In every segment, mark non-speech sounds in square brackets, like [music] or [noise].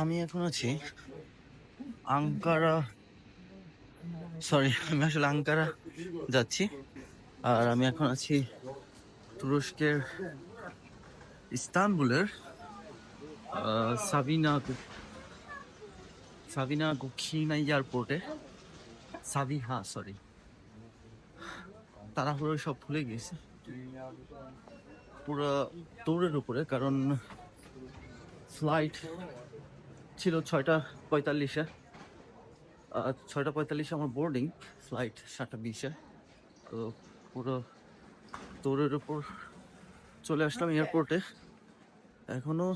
আমি এখন আছি আঙ্কারা সরি আমি আসলে আঙ্কারা যাচ্ছি, আর আমি এখন আছি তুরস্কের ইস্তানবুলের সাবিনা সাবিনা গুখিনা এয়ারপোর্টে। সাবিহা সরি তাড়াহুড়ো সব ভুলে গেছে পুরো দৌড়ের উপরে, কারণ ফ্লাইট ছিল ছয়টা পঁয়তাল্লিশে। ছয়টা পঁয়তাল্লিশে আমার বোর্ডিং ফ্লাইট সাতটা বিশে। তো পুরো দৌড়ের উপর চলে আসলাম এয়ারপোর্টে এখনও.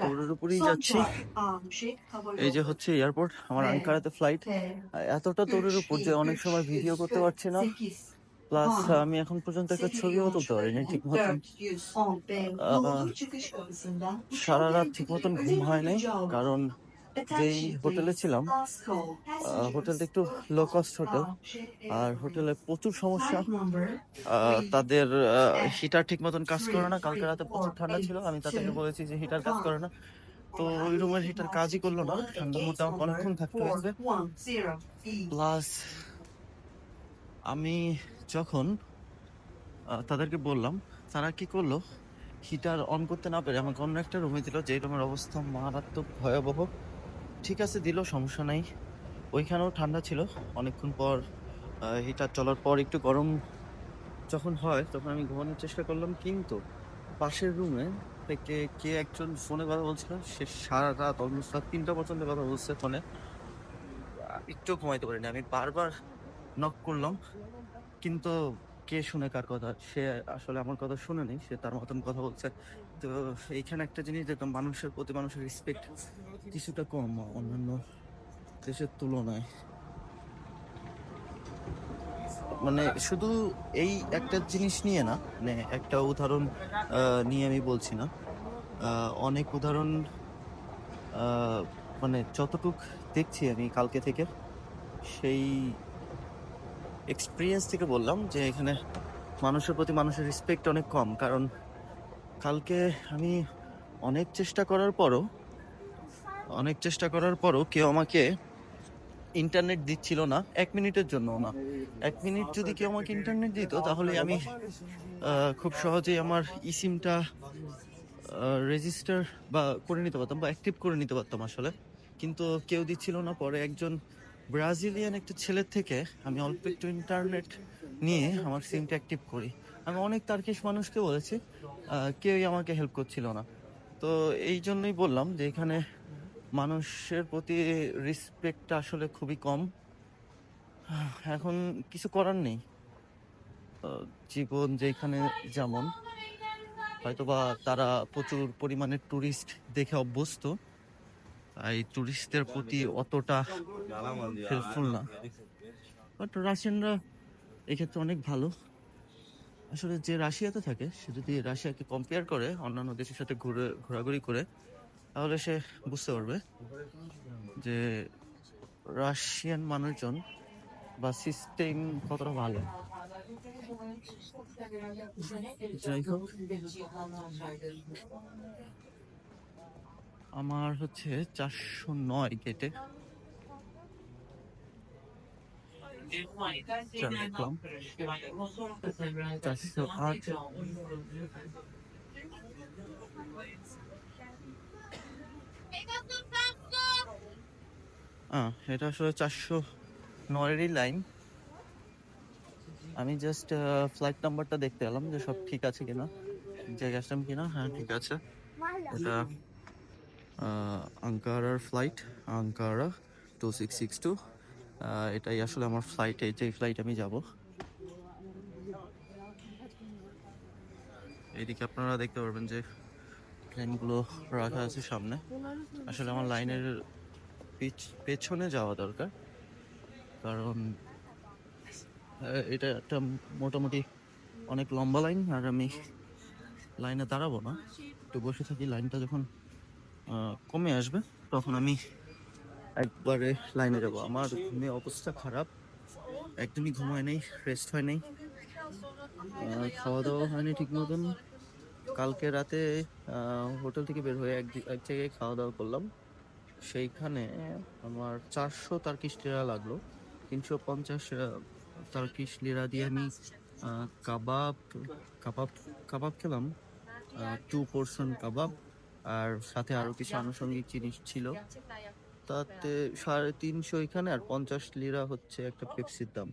দৌড়ের উপরেই যাচ্ছি। Hava এই যে হচ্ছে এয়ারপোর্ট আমার আঙ্কারাতে ফ্লাইট এতটা দৌড়ের উপর যে অনেক সময় ভিডিও করতে পারছি না। 8, প্লাস আমি এখন পর্যন্ত একটা ছবিও তুলতে পারিনি ঠিক মতন 410 B Aa. yolcu çıkış kapısından সারা রাত ঠিক মতন ঘুম হয় নাই কারণ যেই হোটেলে ছিলাম হোটেলটা একটু লো কস্ট হোটেল আর হোটেলে প্রচুর সমস্যা তাদের হিটার ঠিক মতন কাজ করে না কালকে রাতে প্রচুর ঠান্ডা ছিল আমি তাদেরকে বলেছি যে হিটার কাজ করে না তো ওই রুমের হিটার কাজই করল না ঠান্ডার মধ্যে আমাকে অনেকক্ষণ থাকতে হয়েছে প্লাস আমি যখন তাদেরকে বললাম, তারা কি করল? হিটার অন করতে না পেরে আমাকে অন্য একটা রুমে দিল যে রুমের অবস্থা মারাত্মক ভয়াবহ। ঠিক আছে, দিল, সমস্যা নাই। ওইখানেও ঠান্ডা ছিল। অনেকক্ষণ পর হিটার চলার পর একটু গরম যখন হয়, তখন আমি ঘুমানোর চেষ্টা করলাম। কিন্তু পাশের রুমে থেকে কে একজন ফোনে কথা বলছিল, সে সারা রাত অলমোস্ট রাত তিনটা পর্যন্ত কথা বলছে ফোনে একটু ঘুমাইতে পারিনি। আমি বারবার নক করলাম। কিন্তু কে শুনে কার কথা? সে আসলে আমার কথা শুনে নেই, সে তার মতন কথা বলছে। তো এইখানে একটা জিনিস দেখলাম, মানুষের প্রতি মানুষের রেসপেক্ট কিছুটা কম অন্যান্য দেশের তুলনায়। মানে শুধু এই একটা জিনিস নিয়ে না মানে একটা উদাহরণ নিয়ে আমি বলছি না। অনেক উদাহরণ মানে যতটুক দেখছি আমি কালকে থেকে, সেই এক্সপিরিয়েন্স থেকে বললাম যে এখানে মানুষের প্রতি মানুষের রেসপেক্ট অনেক কম। কারণ কালকে আমি অনেক চেষ্টা করার পরও, অনেক চেষ্টা করার পরও কেউ আমাকে ইন্টারনেট দিচ্ছিল না, এক মিনিটের জন্য না। এক মিনিট যদি কেউ আমাকে ইন্টারনেট দিত, তাহলে আমি খুব সহজেই আমার ই সিমটা রেজিস্টার বা করে নিতে পারতাম বা অ্যাক্টিভ করে নিতে পারতাম আসলে। কিন্তু কেউ দিচ্ছিল না, পরে একজন ব্রাজিলিয়ান একটা ছেলের থেকে আমি অল্প একটু ইন্টারনেট নিয়ে আমার সিমটা অ্যাক্টিভ করি। আমি অনেক তার্কিশ মানুষকে বলেছি কেউই আমাকে হেল্প করছিল না। তো এই জন্যই বললাম যে এখানে মানুষের প্রতি রেসপেক্টটা আসলে খুবই কম। এখন কিছু করার নেই। জীবন যেখানে যেমন, হয়তোবা তারা প্রচুর পরিমাণে টুরিস্ট দেখে অভ্যস্ত। এই টুরিস্টদের প্রতি অতটা হেল্পফুল না। বাট রাশিয়ানরা এক্ষেত্রে অনেক ভালো। আসলে যে রাশিয়াতে থাকে, সে যদি রাশিয়াকে কম্পেয়ার করে, অন্যান্য দেশের সাথে ঘুরে, ঘোরাঘুরি করে, তাহলে সে বুঝতে পারবে যে রাশিয়ান মানুষজন বা সিস্টেম কতটা ভালো। যাই হোক। আমার হচ্ছে চারশো নয় গেটে চারশো এটা আসলে চারশো নয়েরই লাইন আমি জাস্ট ফ্লাইট নাম্বারটা দেখতে এলাম যে সব ঠিক আছে কিনা। জায়গা আসলাম কিনা? হ্যাঁ ঠিক আছে। এটা আঙ্কারার flight Ankara two six six two এটাই আসলে আমার ফ্লাইট যে ফ্লাইট আমি যাব। এইদিকে আপনারা দেখতে পারবেন যে প্লেনগুলো রাখা আছে সামনে। আসলে আমার লাইনের পেছনে যাওয়া দরকার। কারণ এটা একটা মোটামুটি অনেক লম্বা লাইন আর আমি লাইনে দাঁড়াবো না। একটু বসে থাকি লাইনটা যখন কমে আসবে, তখন আমি একবারে লাইনে যাব। আমার ঘুমে অবস্থা খারাপ, একদমই ঘুমায় নাই রেস্ট হয় নাই। খাওয়া দাওয়া হয়নি ঠিক মতন। কালকে রাতে হোটেল থেকে বের হয়ে এক এক জায়গায় খাওয়া দাওয়া করলাম। সেইখানে আমার চারশো তার্কিশ লিরা লাগল। তিনশো পঞ্চাশ তার্কিশ লিরা দিয়ে আমি কাবাব কাবাব কাবাব খেলাম। টু পোর্শন কাবাব। আর সাথে আরও কিছু আনুষঙ্গিক জিনিস ছিল। তাতে সাড়ে তিনশো এখানে আর পঞ্চাশ লিরা হচ্ছে একটা পেপসির দাম।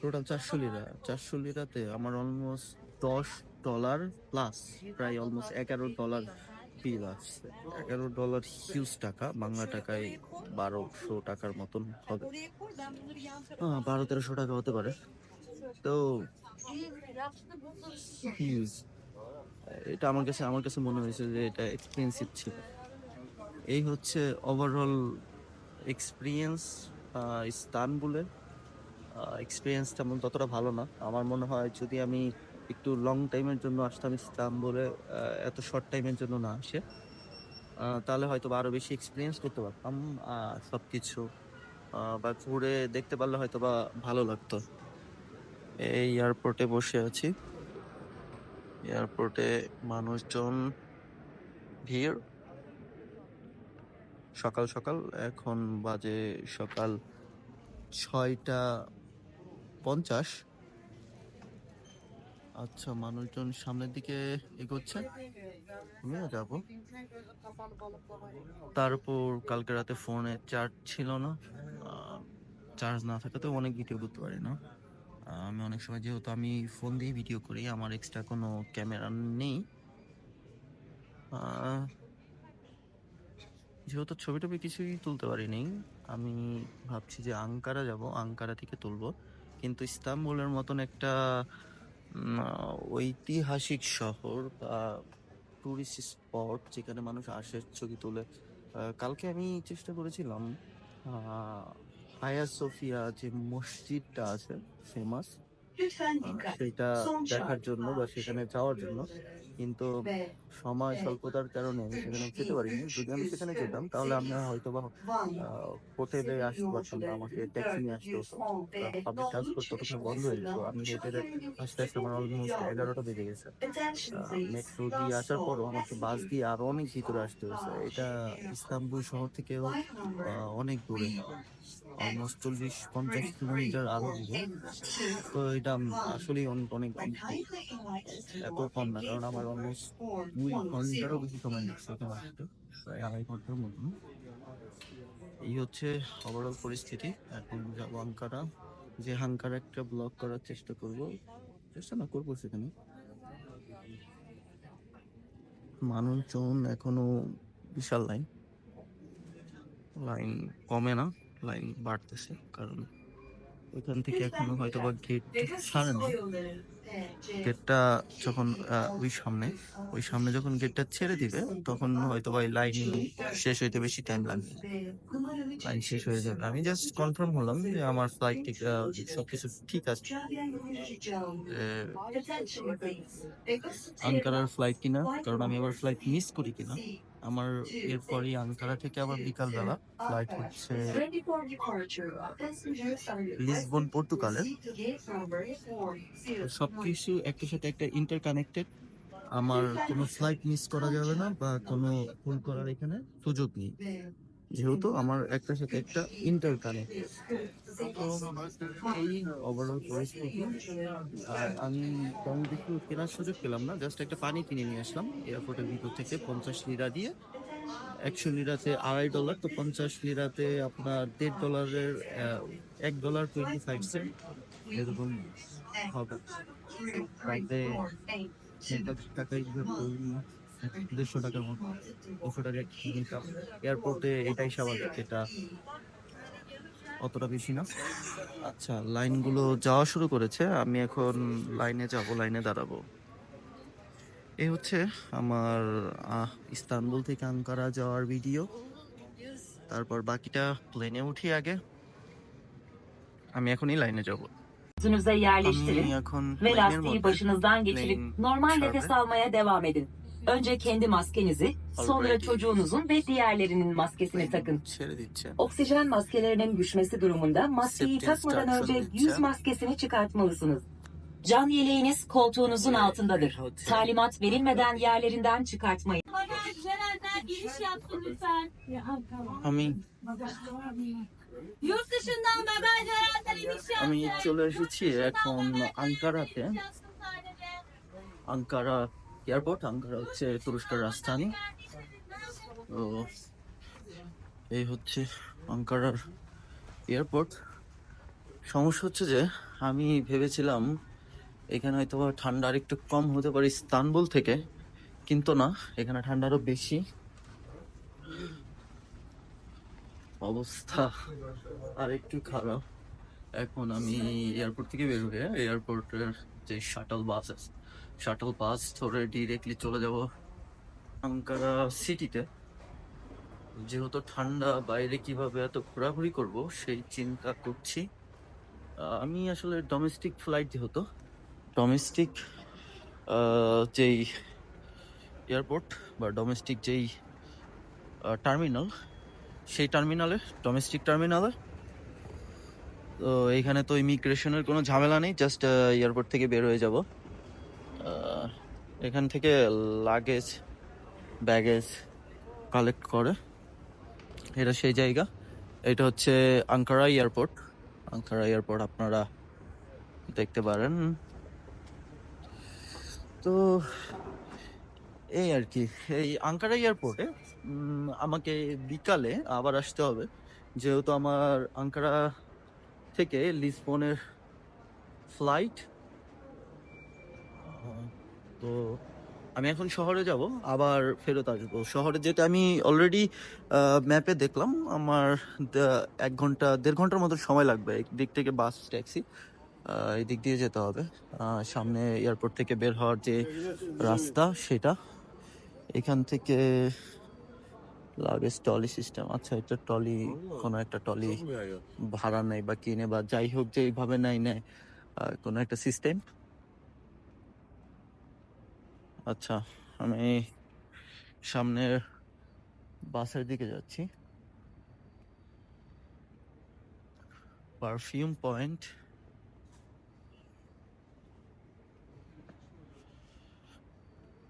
টোটাল চারশো লিরা। চারশো লিরাতে আমার অলমোস্ট দশ ডলার প্লাস প্রায় অলমোস্ট এগারো ডলার বিল আসছে। এগারো ডলার হিউজ টাকা, বাংলা টাকায় বারোশো টাকার মতন হবে। বারো তেরোশো টাকা হতে পারে। তো হিউজ এটা আমার কাছে আমার কাছে মনে হয়েছে যে এটা এক্সপেন্সিভ ছিল। এই হচ্ছে ওভারঅল এক্সপিরিয়েন্স ইস্তানবুলের। এক্সপিরিয়েন্স তেমন ততটা ভালো না। আমার মনে হয় যদি আমি একটু লং টাইমের জন্য আসতাম ইস্তানবুলে এত শর্ট টাইমের জন্য না আসে তাহলে হয়তো বা আরও বেশি এক্সপিরিয়েন্স করতে পারতাম সব কিছু বা ঘুরে দেখতে পারলে হয়তো বা ভালো লাগতো। এই এয়ারপোর্টে বসে আছি। এয়ারপোর্টে মানুষজন ভিড়। সকাল সকাল, এখন বাজে সকাল ছয়টা পঞ্চাশ। আচ্ছা মানুষজন সামনের দিকে এগোচ্ছে। আমিও যাব। তারপর কালকে রাতে ফোনে চার্জ ছিল না। চার্জ না থাকাতে অনেক ভিডিও করতে পারি না। আমি অনেক সময় যেহেতু আমি ফোন দিয়ে ভিডিও করি, আমার এক্সট্রা কোনো ক্যামেরা নেই। যেহেতু ছবি টবি কিছুই তুলতে পারিনি আমি ভাবছি যে আঙ্কারা যাব আঙ্কারা থেকে তুলব। কিন্তু ইস্তাম্বুলের মতন একটা ঐতিহাসিক শহর বা টুরিস্ট স্পট যেখানে মানুষ আসে, ছবি তোলে কালকে আমি চেষ্টা করেছিলাম হায়া সোফিয়া যে মসজিদটা আছে ফেমাস সেটা দেখার জন্য বা সেখানে যাওয়ার জন্য কিন্তু সময় স্বল্পতার কারণে আমি সেখানে যেতে পারিনি। [laughs] যদি আমি সেখানে যেতাম তাহলে আমরা হয়তো বা হোটেলে আসতে পারতাম না আমাকে ট্যাক্সি নিয়ে আসতে হতো। পাবলিক ট্রান্সপোর্ট ততক্ষণ বন্ধ হয়ে যেত আমি হোটেলে আসতে আসতে আমার অলমোস্ট এগারোটা বেজে গেছে। মেট্রো দিয়ে আসার পরও আমাকে বাস দিয়ে আরও অনেক ভিতরে আসতে হয়েছে। এটা ইস্তাম্বুল শহর থেকেও অনেক দূরে। অলমোস্ট চল্লিশ পঞ্চাশ কিলোমিটার আরও দূরে। তো এটা আসলেই অনেক অনেক এত কম না কারণ আমার or দুই ঘন্টারও. বেশি সময় লাগছে এখানে আসতে প্রায় আড়াই ঘণ্টার মতন এই হচ্ছে ওভারঅল পরিস্থিতি। এখন যাব আঙ্কারা। যে হাঙ্কারা একটা ব্লগ করার চেষ্টা করব। চেষ্টা না, করব সেখানে। মানুষজন এখনও বিশাল লাইন লাইন কমে না লাইন বাড়তেছে। কারণ ওইখান থেকে এখনও হয়তো বা গেট ছাড়ে না গেটটা যখন ওই সামনে ওই সামনে যখন গেটটা ছেড়ে দিবে তখন হয়তো বা লাইন শেষ হইতে বেশি টাইম লাগবে। লাইন শেষ হয়ে যাবে। আমি জাস্ট কনফার্ম হলাম যে আমার ফ্লাইট সবকিছু ঠিক আছে। Please. ফ্লাইট কিনা? কারণ আমি আবার ফ্লাইট মিস করি কিনা? আমার এরপরই আঙ্কারা থেকে আবার বিকালবেলা ফ্লাইট হচ্ছে লিসবন পর্তুগালের সব কিছু একটার সাথে একটা ইন্টারকানেক্টেড আমার কোনো ফ্লাইট মিস করা যাবে না বা কোনো ভুল করার এখানে সুযোগ নেই। যেহেতু আমার একটার সাথে একটা ইন্টারকানেক্টেড এই ওভারঅল পরিস্থিতি, আর আমি তেমন কিছু কেনার সুযোগ পেলাম না জাস্ট একটা পানি কিনে নিয়ে আসলাম, এয়ারপোর্টের ভিতর থেকে পঞ্চাশ লিরা দিয়ে। একশো লিরাতে আড়াই ডলার তো পঞ্চাশ লিরাতে আপনার দেড় ডলারের এক ডলার টোয়েন্টি ফাইভ সেন্ট এরকম হবে। প্রাইসে টাকায় দেড়শো টাকার মতো দুশো টাকা ইনকাম এয়ারপোর্টে এটাই স্বাভাবিক এটা অতটা বেশি না। আচ্ছা লাইনগুলো যাওয়া শুরু করেছে আমি এখন লাইনে যাব লাইনে দাঁড়াবো। এই হচ্ছে আমার ইস্তানবুল থেকে আঙ্কারা যাওয়ার ভিডিও তারপর বাকিটা প্লেনে উঠি আগে। আমি এখনই লাইনে যাব। Gözünüze yerleştirin ve lastiği başınızdan geçirip normal nefes almaya devam edin. Önce kendi maskenizi, sonra Already. çocuğunuzun ve diğerlerinin maskesini takın. ছেড়ে দিচ্ছে Oksijen maskelerinin düşmesi durumunda maskeyi Septic takmadan önce structure yüz için. maskesini çıkartmalısınız. Can yeleğiniz koltuğunuzun altındadır. Hadi. Talimat verilmeden yerlerinden çıkartmayın. Bagaj verenler giriş yapsın lütfen. আমি Yurt dışından bagaj verenler iniş yapsın. আমি চলে এসেছি এখন আঙ্কারাতে Yapsın sadece. Ankara airport Ankara হচ্ছে তুরস্কের রাজধানী। তো এই হচ্ছে আঙ্কারার এয়ারপোর্ট সমস্যা হচ্ছে যে, আমি ভেবেছিলাম এখানে হয়তো ঠান্ডা আর একটু কম হতে পারে ইস্তানবুল থেকে, কিন্তু না, এখানে ঠান্ডা আরও বেশি। অবস্থা আর একটু খারাপ। এখন আমি এয়ারপোর্ট থেকে বের হয়ে এয়ারপোর্টের যে শাটল বাস আছে শাটল বাস ধরে ডিরেক্টলি চলে যাব আঙ্কারা সিটিতে যেহেতু ঠান্ডা, বাইরে কীভাবে এত ঘোরাঘুরি করব সেই চিন্তা করছি। আমি আসলে ডোমেস্টিক ফ্লাইট যেহেতু ডোমেস্টিক যেই এয়ারপোর্ট বা ডোমেস্টিক যেই টার্মিনাল সেই টার্মিনালে ডোমেস্টিক টার্মিনালে তো এইখানে তো ইমিগ্রেশনের কোনো ঝামেলা নেই জাস্ট এয়ারপোর্ট থেকে বের হয়ে যাব। এখান থেকে লাগেজ ব্যাগেজ কালেক্ট করে। এটা সেই জায়গা। এটা হচ্ছে আঙ্কারা এয়ারপোর্ট আঙ্কারা এয়ারপোর্ট আপনারা দেখতে পারেন। তো এই আর কি, এই আঙ্কারা এয়ারপোর্টে আমাকে বিকালে আবার আসতে হবে। যেহেতু আমার আঙ্কারা থেকে লিসবনের ফ্লাইট তো আমি এখন শহরে যাব, আবার ফেরত আসব। শহরে যেতে আমি অলরেডি ম্যাপে দেখলাম, আমার এক ঘণ্টা, দেড় ঘণ্টার মতো সময় লাগবে। দিক থেকে বাস, ট্যাক্সি এই দিক দিয়ে যেতে হবে। সামনে এয়ারপোর্ট থেকে বের হওয়ার যে রাস্তা, সেটা। এখান থেকে লাগেজ টলি সিস্টেম আচ্ছা এটা টলি কোনো একটা টলি ভাড়া নেয় বা কিনে বা যাই হোক যে এইভাবে নেয় নেয় কোনো একটা সিস্টেম আচ্ছা আমি সামনের বাসের দিকে যাচ্ছি। Perfume point.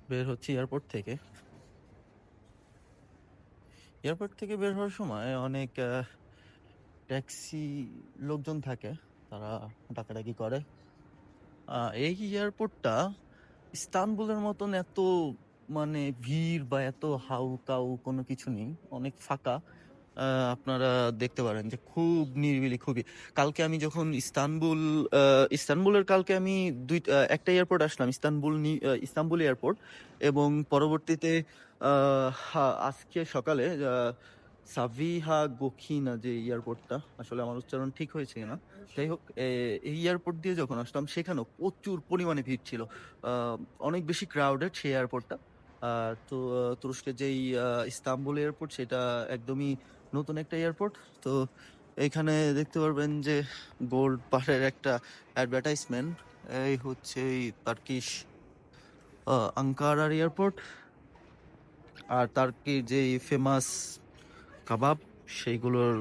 বের হচ্ছি এয়ারপোর্ট থেকে। এয়ারপোর্ট থেকে বের হওয়ার সময় অনেক ট্যাক্সি লোকজন থাকে, তারা ডাকাডাকি করে। এই এয়ারপোর্টটা ইস্তানবুলের মতন এত মানে ভিড় বা এত হাউ কাউ কোনো কিছু নেই, অনেক ফাঁকা। আপনারা দেখতে পারেন যে খুব নিরিবিলি, খুবই। কালকে আমি যখন ইস্তানবুল ইস্তানবুলের কালকে আমি দুই একটা এয়ারপোর্ট আসলাম, ইস্তানবুল ইস্তানবুল এয়ারপোর্ট এবং পরবর্তীতে আজকে সকালে সাভিহা গোখিনা যে এয়ারপোর্টটা আসলে আমার উচ্চারণ ঠিক হয়েছে না যাই হোক এই এয়ারপোর্ট দিয়ে যখন আসলাম সেখানেও প্রচুর পরিমাণে ভিড় ছিল। অনেক বেশি ক্রাউডেড সেই এয়ারপোর্টটা তো তুরস্কের যেই ইস্তাম্বুল এয়ারপোর্ট সেটা একদমই নতুন একটা এয়ারপোর্ট তো, এখানে দেখতে পারবেন যে গোল্ড পাহাড়ের একটা অ্যাডভার্টাইজমেন্ট এই হচ্ছে এই তার্কিশ আঙ্কারার এয়ারপোর্ট আর তার্কির যেই ফেমাস কাবাব, সেইগুলোর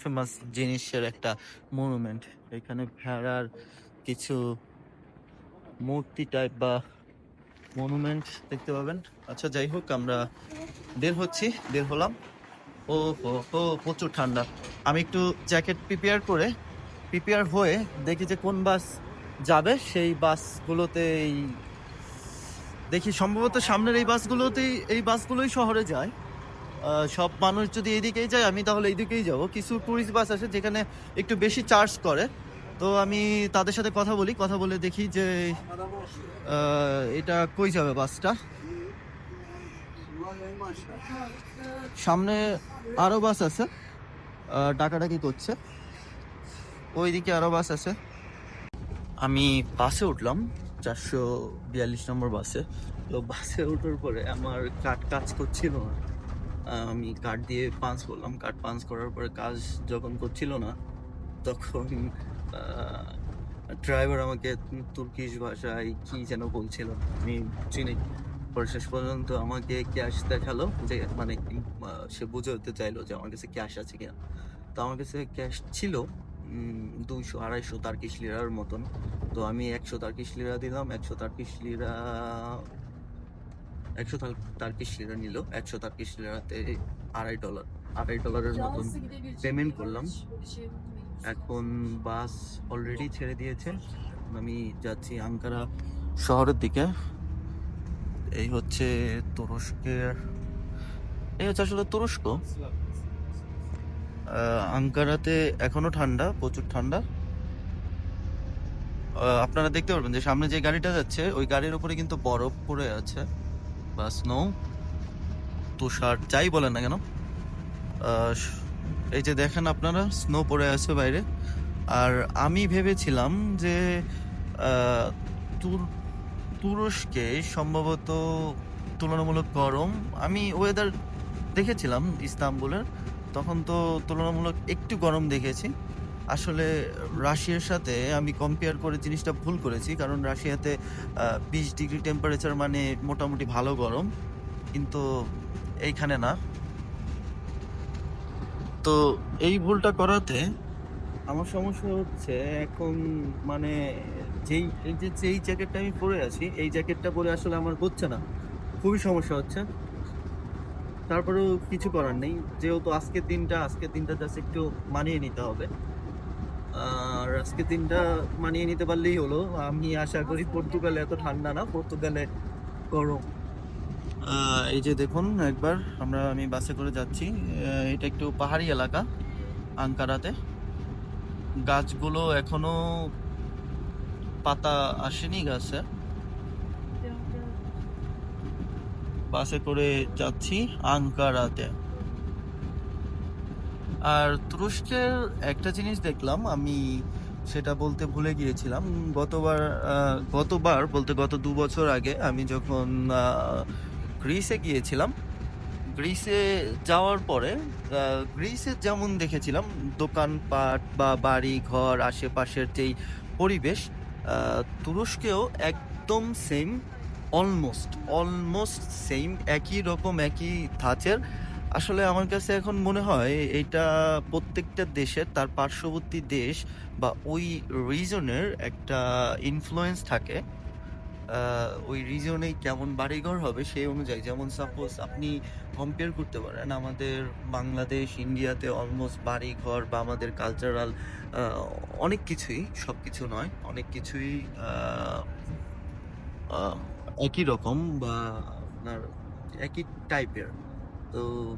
ফেমাস জিনিসের একটা মনুমেন্ট এখানে ভেড়ার কিছু মূর্তি টাইপ বা মনুমেন্ট দেখতে পাবেন। আচ্ছা যাই হোক, আমরা বের হচ্ছি, বের হলাম। ও হো ও প্রচুর ঠান্ডা। আমি একটু জ্যাকেট প্রিপেয়ার করে প্রিপেয়ার হয়ে দেখি যে কোন বাস যাবে। সেই বাসগুলোতে দেখি, সম্ভবত সামনের এই বাসগুলোতেই এই বাসগুলোই শহরে যায়। সব মানুষ যদি এদিকেই যায়, আমি তাহলে এইদিকেই যাব। কিছু টুরিস্ট বাস আছে যেখানে একটু বেশি চার্জ করে। তো আমি তাদের সাথে কথা বলি, কথা বলে দেখি যে এটা কই যাবে বাসটা সামনে আরও বাস আছে। ডাকাডাকি করছে। ওইদিকে আরও বাস আছে। আমি বাসে উঠলাম, চারশো বিয়াল্লিশ নম্বর বাসে তো বাসে ওঠার পরে আমার কার্ড কাজ করছিল না। আমি কার্ড দিয়ে পাঞ্চ করলাম। কার্ড পাঞ্চ করার পরে কাজ যখন করছিল না, তখন ড্রাইভার আমাকে তুর্কিশ ভাষায় কি যেন বলছিল, আমি চিনি। পরে শেষ পর্যন্ত আমাকে ক্যাশ দেখাল যে মানে সে বুঝে উঠতে চাইলো যে আমার কাছে ক্যাশ আছে কিনা। তো আমার কাছে ক্যাশ ছিল দুইশো আড়াইশো তার্কিশ লিরার মতন। তো আমি একশো তার্কিশ লিরা দিলাম, একশো তার্কিশ লিরা একশো তার্কিশ লিরা নিল একশো তার্কিশ লিরাতে আড়াই ডলার আড়াই ডলারের মতন পেমেন্ট করলাম। এখন বাস অলরেডি ছেড়ে দিয়েছে। আমি যাচ্ছি আঙ্কারা শহরের দিকে। এই হচ্ছে তুরস্কের এই হচ্ছে আসলে তুরস্ক। আঙ্কারাতে এখনও ঠান্ডা প্রচুর ঠান্ডা। আপনারা দেখতে পারবেন যে সামনে যে গাড়িটা যাচ্ছে ওই গাড়ির উপরে কিন্তু বরফ পড়ে আছে। বা স্নো তুষার যাই বলেন না কেন। এই যে দেখেন আপনারা স্নো পড়ে আছে বাইরে। আর আমি ভেবেছিলাম যে তুরস্কে সম্ভবত তুলনামূলক গরম। আমি ওয়েদার দেখেছিলাম ইস্তাম্বুলের। তখন তো তুলনামূলক একটু গরম দেখেছি। আসলে রাশিয়ার সাথে আমি কম্পেয়ার করে জিনিসটা ভুল করেছি, কারণ রাশিয়াতে বিশ ডিগ্রি টেম্পারেচার মানে মোটামুটি ভালো গরম, কিন্তু এইখানে না। তো এই ভুলটা করাতে আমার সমস্যা হচ্ছে এখন মানে যেই, এই যে, যেই জ্যাকেটটা আমি পরে আছি, এই জ্যাকেটটা পরে আসলে আমার হচ্ছে না। খুবই সমস্যা হচ্ছে। তারপরেও কিছু করার নেই, যেহেতু আজকের দিনটা আজকের দিনটা জাস্ট একটু মানিয়ে নিতে হবে। আর আজকের দিনটা মানিয়ে নিতে পারলেই হলো। আমি আশা করি পর্তুগালে এত ঠান্ডা না, পর্তুগালে গরম। এই যে দেখুন, একবার আমরা, আমি বাসে করে যাচ্ছি। এটা একটু পাহাড়ি এলাকা, আঙ্কারাতে। গাছগুলো এখনও পাতা আসেনি গাছে। বাসে করে যাচ্ছি আঙ্কারাতে। আর তুরস্কের একটা জিনিস দেখলাম, আমি সেটা বলতে ভুলে গিয়েছিলাম। গতবার গতবার বলতে গত দু বছর আগে আমি যখন গ্রিসে গিয়েছিলাম, গ্রিসে যাওয়ার পরে গ্রিসে যেমন দেখেছিলাম, দোকানপাট বা বাড়ি ঘর আশেপাশের যেই পরিবেশ তুরস্কেও একদম সেম অলমোস্ট অলমোস্ট সেম একই রকম, একই ধাঁচের। আসলে আমার কাছে এখন মনে হয় এটা প্রত্যেকটা দেশের তার পার্শ্ববর্তী দেশ বা ওই রিজনের একটা ইনফ্লুয়েন্স থাকে। ওই রিজনে কেমন বাড়িঘর হবে সেই অনুযায়ী। যেমন সাপোজ আপনি কম্পেয়ার করতে পারেন আমাদের বাংলাদেশ ইন্ডিয়াতে অলমোস্ট বাড়িঘর বা আমাদের কালচারাল অনেক কিছুই, সব কিছু নয়, অনেক কিছুই একই রকম বা আপনার একই টাইপের তো,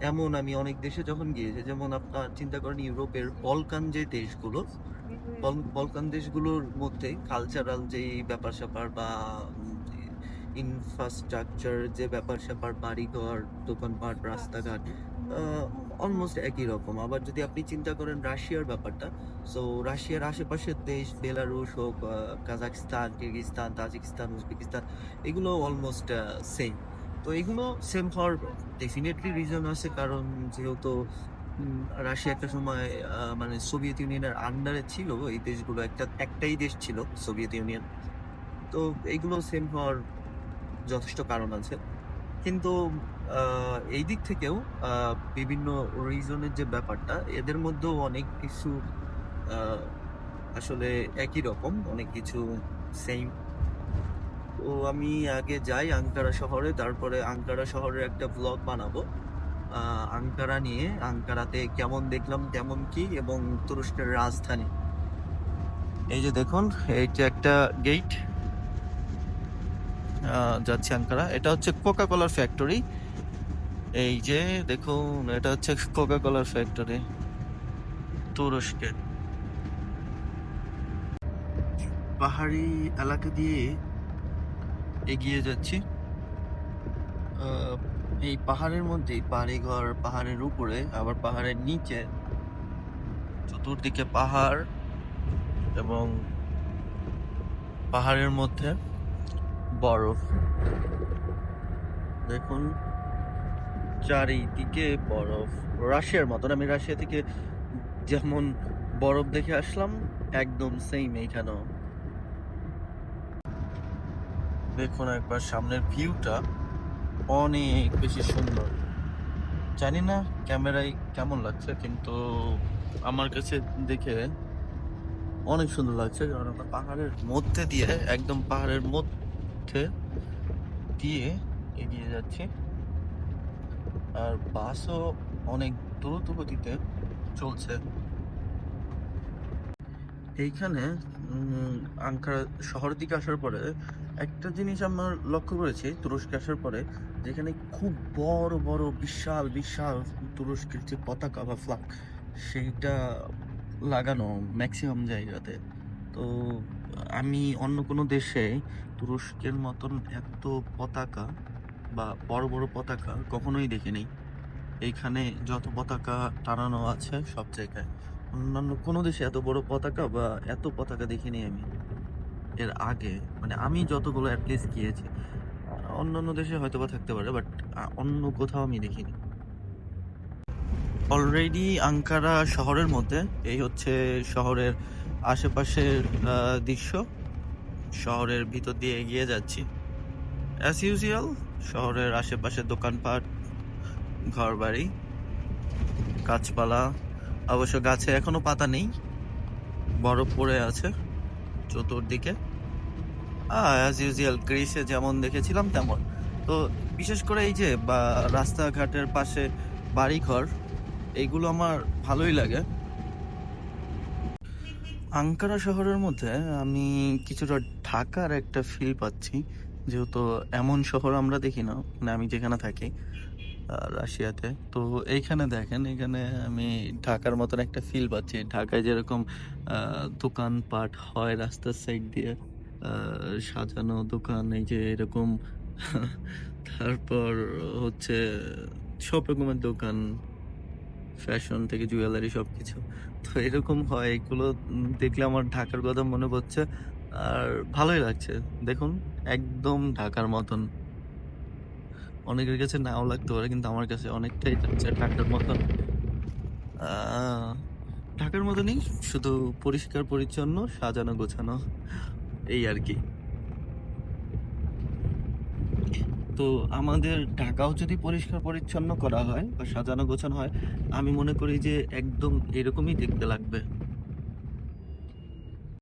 এমন আমি অনেক দেশে যখন গিয়েছি, যেমন আপনার চিন্তা করেন ইউরোপের বলকান যে দেশগুলো, বল- বলকান দেশগুলোর মধ্যে কালচারাল যেই ব্যাপার স্যাপার বা ইনফ্রাস্ট্রাকচার যে ব্যাপার স্যাপার বাড়িঘর, দোকানপাট, রাস্তাঘাট অলমোস্ট একই রকম। আবার যদি আপনি চিন্তা করেন রাশিয়ার ব্যাপারটা সো রাশিয়ার আশেপাশের দেশ বেলারুশ হোক কাজাকস্তান কিরগিস্তান তাজিকিস্তান, উজবেকিস্তান, এগুলো অলমোস্ট সেম তো এগুলো সেম হওয়ার ডেফিনেটলি রিজন আছে, কারণ যেহেতু রাশিয়া একটা সময় মানে সোভিয়েত ইউনিয়নের আন্ডারে ছিল এই দেশগুলো একটা, একটাই দেশ ছিল সোভিয়েত ইউনিয়ন। তো এইগুলো সেম হওয়ার যথেষ্ট কারণ আছে। কিন্তু এই দিক থেকেও বিভিন্ন রিজনের যে ব্যাপারটা, এদের মধ্যেও অনেক কিছু আসলে একই রকম, অনেক কিছু সেম তো আমি আগে যাই আঙ্কারা শহরে, তারপরে আঙ্কারা শহরের একটা ব্লগ বানাবো। আঙ্কারা নিয়ে, আঙ্কারাতে কেমন দেখলাম, কেমন কি, এবং তুরস্কের রাজধানী। এই যে দেখুন এইটা একটা গেট যাচ্ছে আঙ্কারা। এটা হচ্ছে কোকা কোলার ফ্যাক্টরি এই যে দেখুন, এটা হচ্ছে কোকা কোলার ফ্যাক্টরি তুরস্কের। পাহাড়ি এলাকা দিয়ে এগিয়ে যাচ্ছি। এই পাহাড়ের মধ্যেই বাড়ি ঘর পাহাড়ের উপরে, আবার পাহাড়ের নিচে, চতুর্দিকে পাহাড় এবং পাহাড়ের মধ্যে বরফ। দেখুন, চারিদিকে বরফ। রাশিয়ার মতন, আমি রাশিয়া থেকে যেমন বরফ দেখে আসলাম, একদম সেম এইখানেও। দেখুন একবার সামনের ভিউটা অনেক বেশি সুন্দর। জানি না ক্যামেরায় কেমন লাগছে, কিন্তু আমার কাছে দেখে অনেক সুন্দর লাগছে। কারণ আমরা পাহাড়ের মধ্যে দিয়ে, একদম পাহাড়ের মধ্যে দিয়ে এগিয়ে যাচ্ছি। আর বাসও অনেক দ্রুত গতিতে চলছে। এইখানে আঙ্কারা শহরের দিকে আসার পরে একটা জিনিস আমার লক্ষ্য করেছি, তুরস্কে আসার পরে, যেখানে খুব বড় বড়, বিশাল বিশাল তুরস্কের যে পতাকা বা ফ্ল্যাগ সেইটা লাগানো ম্যাক্সিমাম জায়গাতে। তো আমি অন্য কোনো দেশে তুরস্কের মতন এত পতাকা বা বড় বড় পতাকা কখনোই দেখিনি। এইখানে যত পতাকা টানানো আছে সব জায়গায়। অন্যান্য কোনো দেশে এত বড় পতাকা বা এত পতাকা দেখিনি আমি। এর আগে মানে আমি যতগুলো অ্যাটলিস্ট গিয়েছি অন্যান্য দেশে হয়তো বা থাকতে পারে বাট অন্য কোথাও আমি দেখিনি। অলরেডি আঙ্কারা শহরের মধ্যে, এই হচ্ছে শহরের আশেপাশের দৃশ্য। শহরের ভিতর দিয়ে এগিয়ে যাচ্ছি। অ্যাজ ইউজুয়াল শহরের আশেপাশে দোকানপাট, ঘরবাড়ি, গাছপালা, অবশ্য গাছে এখনও পাতা নেই, বরফ পড়ে আছে চতুর্দিকে। অ্যাজ ইউজুয়াল গ্রিসে যেমন দেখেছিলাম তেমন। তো বিশেষ করে এই যে, বা, রাস্তাঘাটের পাশে বাড়িঘর এইগুলো আমার ভালোই লাগে। আঙ্কারা শহরের মধ্যে আমি কিছুটা ঢাকার একটা ফিল পাচ্ছি। যেহেতু এমন শহর আমরা দেখি না মানে আমি যেখানে থাকি রাশিয়াতে। তো এইখানে দেখেন, এখানে আমি ঢাকার মতন একটা ফিল পাচ্ছি। ঢাকায় যেরকম দোকানপাট হয় রাস্তার সাইড দিয়ে সাজানো দোকান, এই যে এরকম। [laughs] তারপর হচ্ছে সব রকমের দোকান ফ্যাশন থেকে জুয়েলারি সব কিছু তো এরকম হয়, এগুলো দেখলে আমার ঢাকার কথা মনে পড়ছে। আর ভালোই লাগছে, দেখুন, একদম ঢাকার মতন। অনেকের কাছে নাও লাগতে পারে, কিন্তু আমার কাছে অনেকটাই লাগছে ঢাকার মতন। ঢাকার মতনই শুধু পরিষ্কার, পরিচ্ছন্ন, সাজানো, গোছানো। এই আর কি। তো আমাদের ঢাকাও যদি পরিষ্কার পরিচ্ছন্ন করা হয় বা সাজানো গোছানো হয়, আমি মনে করি যে একদম এরকমই দেখতে লাগবে।